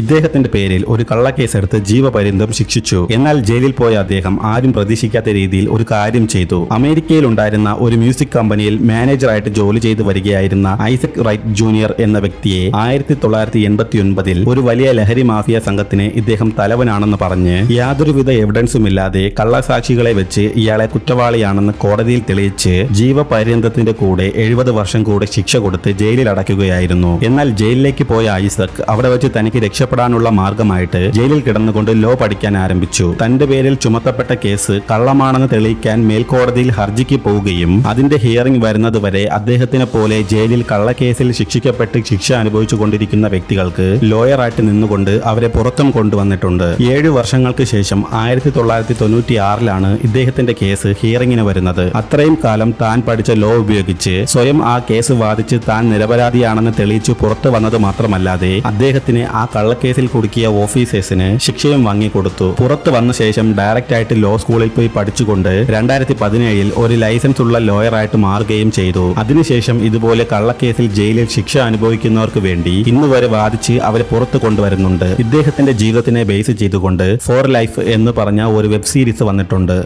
ഇദ്ദേഹത്തിന്റെ പേരിൽ ഒരു കള്ളക്കേസെടുത്ത് ജീവപര്യന്തം ശിക്ഷിച്ചു. എന്നാൽ ജയിലിൽ പോയ അദ്ദേഹം ആരും പ്രതീക്ഷിക്കാത്ത രീതിയിൽ ഒരു കാര്യം ചെയ്തു. അമേരിക്കയിൽ ഉണ്ടായിരുന്ന ഒരു മ്യൂസിക് കമ്പനിയിൽ മാനേജറായിട്ട് ജോലി ചെയ്തു വരികയായിരുന്ന ഐസക് റൈറ്റ് ജൂനിയർ എന്ന വ്യക്തിയെ ആയിരത്തി തൊള്ളായിരത്തി എൺപത്തി ഒൻപതിൽ ഒരു വലിയ ലഹരി മാഫിയ സംഘത്തിന് ഇദ്ദേഹം തലവനാണെന്ന് പറഞ്ഞ് യാതൊരുവിധ എവിഡൻസും ഇല്ലാതെ കള്ളസാക്ഷികളെ വെച്ച് ഇയാളെ കുറ്റവാളിയാണെന്ന് കോടതിയിൽ തെളിയിച്ച് ജീവപര്യന്തത്തിന്റെ കൂടെ എഴുപത് വർഷം കൂടെ ശിക്ഷ കൊടുത്ത് ജയിലിൽ അടയ്ക്കുകയായിരുന്നു. എന്നാൽ ജയിലിലേക്ക് പോയ ഐസക് അവിടെ വെച്ച് തനിക്ക് രക്ഷപ്പെടാനുള്ള മാർഗമായിട്ട് ജയിലിൽ കിടന്നുകൊണ്ട് ലോ പഠിക്കാൻ ആരംഭിച്ചു. തന്റെ പേരിൽ ചുമത്തപ്പെട്ട കേസ് കള്ളമാണെന്ന് തെളിയിക്കാൻ മേൽക്കോടതിയിൽ ഹർജിക്ക് പോവുകയും അതിന്റെ ഹിയറിംഗ് വരുന്നതുവരെ അദ്ദേഹത്തിനെ പോലെ ജയിലിൽ കള്ളക്കേസിൽ ശിക്ഷിക്കപ്പെട്ട് ശിക്ഷ അനുഭവിച്ചു കൊണ്ടിരിക്കുന്ന വ്യക്തികൾക്ക് ലോയറായിട്ട് നിന്നുകൊണ്ട് അവരെ പുറത്തും കൊണ്ടുവന്നിട്ടുണ്ട്. ഏഴു വർഷങ്ങൾക്ക് ശേഷം ആയിരത്തി തൊള്ളായിരത്തി തൊണ്ണൂറ്റി ആറിലാണ് ഇദ്ദേഹത്തിന്റെ കേസ് ഹിയറിംഗിന് വരുന്നത്. അത്രയും കാലം താൻ പഠിച്ച ലോ ഉപയോഗിച്ച് സ്വയം ആ കേസ് വാദിച്ച് താൻ നിരപരാധിയാണെന്ന് തെളിയിച്ചു പുറത്തു വന്നത് മാത്രമല്ലാതെ അദ്ദേഹത്തിന് ആ കള്ളക്കേസിൽ കുടുക്കിയ ഓഫീസേഴ്സിന് ശിക്ഷയും വാങ്ങിക്കൊടുത്തു. പുറത്തു വന്ന ശേഷം ഡയറക്റ്റ് ആയിട്ട് ലോ സ്കൂളിൽ പോയി പഠിച്ചുകൊണ്ട് രണ്ടായിരത്തി പതിനേഴിൽ ഒരു ലൈസൻസ് ഉള്ള ലോയറായിട്ട് മാറുകയും ചെയ്തു. അതിനുശേഷം ഇതുപോലെ കള്ളക്കേസിൽ ജയിലിൽ ശിക്ഷ അനുഭവിക്കുന്നവർക്ക് വേണ്ടി ഇന്ന് വരെ വാദിച്ച് അവരെ പുറത്തു കൊണ്ടുവരുന്നുണ്ട്. ഇദ്ദേഹത്തിന്റെ ജീവിതത്തിനെ ബേസ് ചെയ്തുകൊണ്ട് ഫോർ ലൈഫ് എന്ന് പറഞ്ഞ ഒരു വെബ് സീരീസ് വന്നിട്ടുണ്ട്.